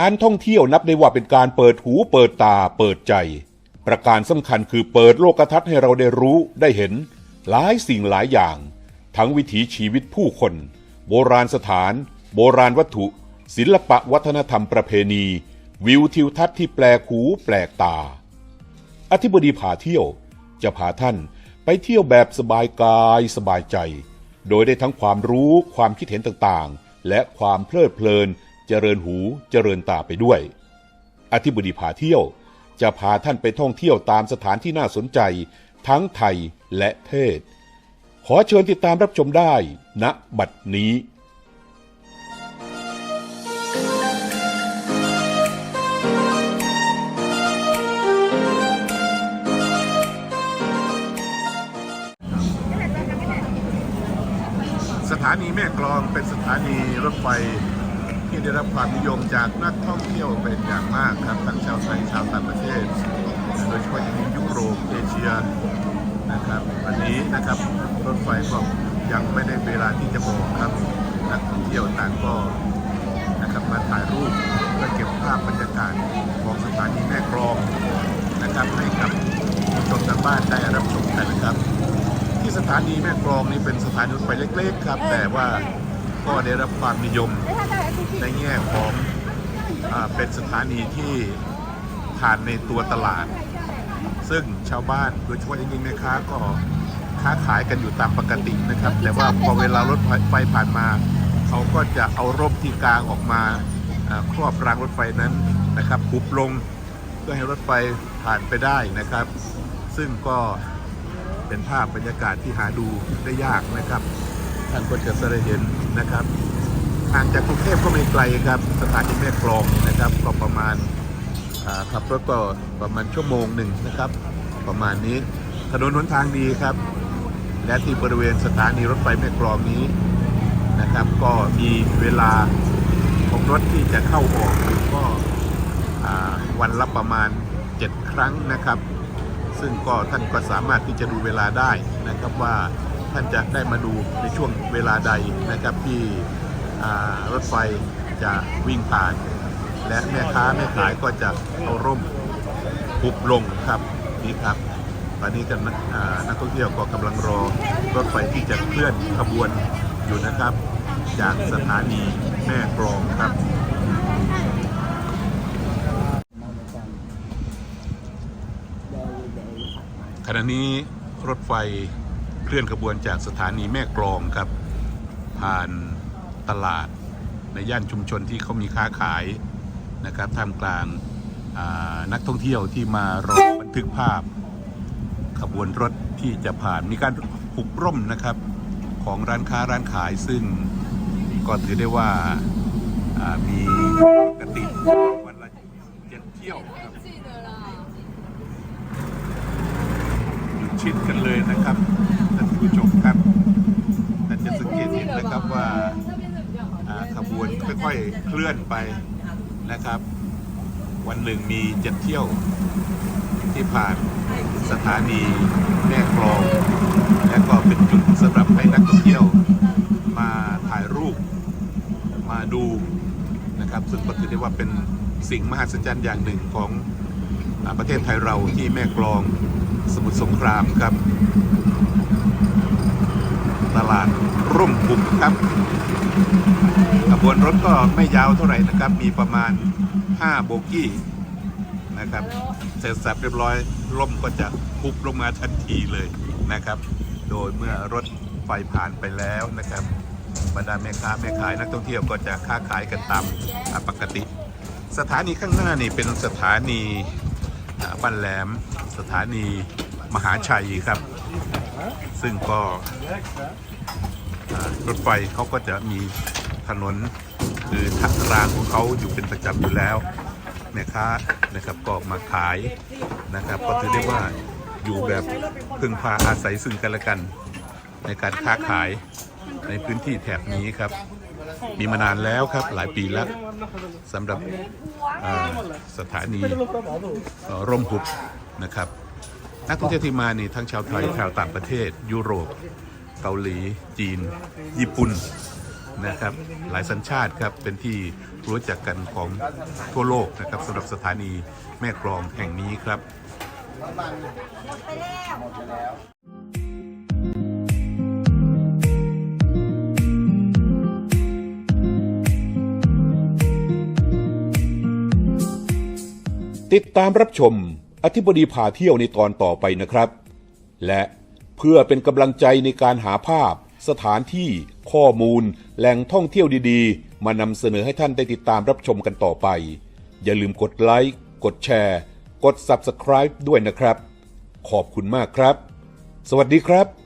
การท่องเที่ยวนับได้ว่าเป็นการเปิดหูเปิดตาเปิดใจ ประการสำคัญคือเปิดโลกทัศน์ให้เราได้รู้ได้เห็น หลายสิ่งหลายอย่าง ทั้งวิถีชีวิตผู้คน โบราณสถาน โบราณวัตถุ ศิลปะวัฒนธรรมประเพณี วิวทิวทัศน์ที่แปลกหูแปลกตา อธิบดีพาเที่ยว จะพาท่านไปเที่ยวแบบสบายกายสบายใจ โดยได้ทั้งความรู้ความคิดเห็นต่างๆ และความเพลิดเพลิน เจริญหูเจริญตาไปด้วย อธิบดีพาเที่ยวจะพาท่านไปท่องเที่ยวตามสถานที่น่าสนใจ ทั้งไทยและเทศ ขอเชิญติดตามรับชมได้ณบัดนี้สถานีแม่กลองเป็นสถานีรถไฟ ที่ได้รับความนิยมจากนักท่องเที่ยวเป็นอย่างมากครับทั้งชาวไทยชาวต่างประเทศ โดยเฉพาะอย่างยิ่งยุโรปเอเชียนะครับวันนี้นะครับรถไฟก็ยังไม่ได้เวลาที่จะบอกครับนักท่องเที่ยวต่างก็นะครับมาถ่ายรูปเพื่อเก็บภาพบรรยากาศของสถานีแม่กลองนะครับให้กับผู้ชมทางบ้านได้รับชมกันนะครับ ที่สถานีแม่กลองนี่เป็นสถานีรถไฟเล็ก ๆ ครับ แต่ว่า ก็ได้รับความนิยมในแง่ของอาเป็นสถานีที่ผ่านในตัวตลาด ซึ่งชาวบ้านโดยเฉพาะอย่างยิ่งแม่ค้าก็ค้าขายกันอยู่ตามปกตินะครับ แต่ว่าพอเวลารถไฟผ่านมา เขาก็จะเอาร่มที่กลางออกมาอาครอบรางรถไฟนั้นนะครับคุบลงเพื่อให้รถไฟผ่านไปได้นะครับ ซึ่งก็เป็นภาพบรรยากาศที่หาดูได้ยากนะครับ ท่านก็จะได้เห็นนะครับห่างจากกรุงเทพก็ไม่ไกลครับ สถานีแม่กลองนะครับ ก็ประมาณขับรถก็ประมาณชั่วโมงหนึ่งนะครับ ประมาณนี้ถนนหนทางดีครับ และที่บริเวณสถานีรถไฟแม่กลองนี้นะครับ ก็มีเวลาของรถที่จะเข้าออกอยู่ก็วันละประมาณ 7 ครั้งนะครับ ซึ่งก็ท่านก็สามารถที่จะดูเวลาได้นะครับว่า ท่านจะได้มาดูในช่วงเวลาใดนะครับที่รถไฟจะวิ่งผ่าน และแม่ค้าแม่ขายก็จะเอาร่มปุบลงครับนี่ครับ ตอนนี้กันนักท่องเที่ยวก็กำลังรอรถไฟที่จะเคลื่อนขบวนอยู่นะครับ จากสถานีแม่กลองครับขณะนี้รถไฟ เคลื่อนขบวนจากสถานีแม่กลองครับ ผ่านตลาดในย่านชุมชนที่เขามีค้าขายนะครับท่ามกลางอ่านักท่องเที่ยวที่มารอบันทึกภาพ ขบวนรถที่จะผ่านมีการหุบร่มนะครับของร้านค้าร้านขายซึ่งก็ถือได้ว่าอ่ามีปกติวันละเจ็ดเที่ยวครับอยู่ชิดกันเลยนะครับท่านผู้ชมครับท่านจะสังเกตเห็นนะครับว่าอ่าขบวน ค่อยๆ เคลื่อนไปนะครับ วันหนึ่งมีเจ็ดเที่ยวที่ผ่านสถานีแม่กลอง และก็เป็นจุดสำหรับให้นักท่องเที่ยว มาถ่ายรูปมาดูนะครับ ซึ่งก็ถือได้ว่าเป็นสิ่งมหัศจรรย์อย่างหนึ่งของประเทศไทยเราที่แม่กลองสมุทรสงครามครับ ตลาดร่มบุกครับ บวนรถก็ไม่ยาวเท่าไหร่นะครับ มีประมาณ 5 โบกี้นะครับ เสร็จสับเรียบร้อยล่มก็จะพุบลงมาทันทีเลยนะครับ โดยเมื่อรถไฟผ่านไปแล้วนะครับบรรดาแม่ค้าแม่ขายนักท่องเที่ยวก็จะค้าขายกันตามอ่าปกติ สถานีข้างหน้านี่เป็นสถานีอ่าบ้านแหลม สถานีมหาชัยครับ ซึ่งก็อ่ารถไฟเขาก็จะมี ถนนคือทางรางของเขาอยู่เป็นประจำอยู่แล้วแม่ค้านะครับก็มาขายนะครับ ก็ถือได้ว่าอยู่แบบพึ่งพาอาศัยซึ่งกันและกัน ในการค้าขายในพื้นที่แถบนี้ครับ มีมานานแล้วครับหลายปีแล้วสำหรับสถานีร่มหุบนะครับ นักท่องเที่ยวที่มานี่ทั้งชาวไทยชาวต่างประเทศ ยุโรป เกาหลี จีน ญี่ปุ่น นะครับหลายสัญชาติครับเป็นที่รู้จักกันของทั่วโลกนะครับสำหรับสถานีแม่กลองแห่งนี้ครับติดตามรับชมอธิบดีพาเที่ยวในตอนต่อไปนะครับ และเพื่อเป็นกำลังใจในการหาภาพ สถานที่ ข้อมูล แหล่งท่องเที่ยวดีๆ มานำเสนอให้ท่านได้ติดตามรับชมกันต่อไป อย่าลืมกดไลค์ กดแชร์ กด Subscribe ด้วยนะครับ ขอบคุณมากครับ สวัสดีครับ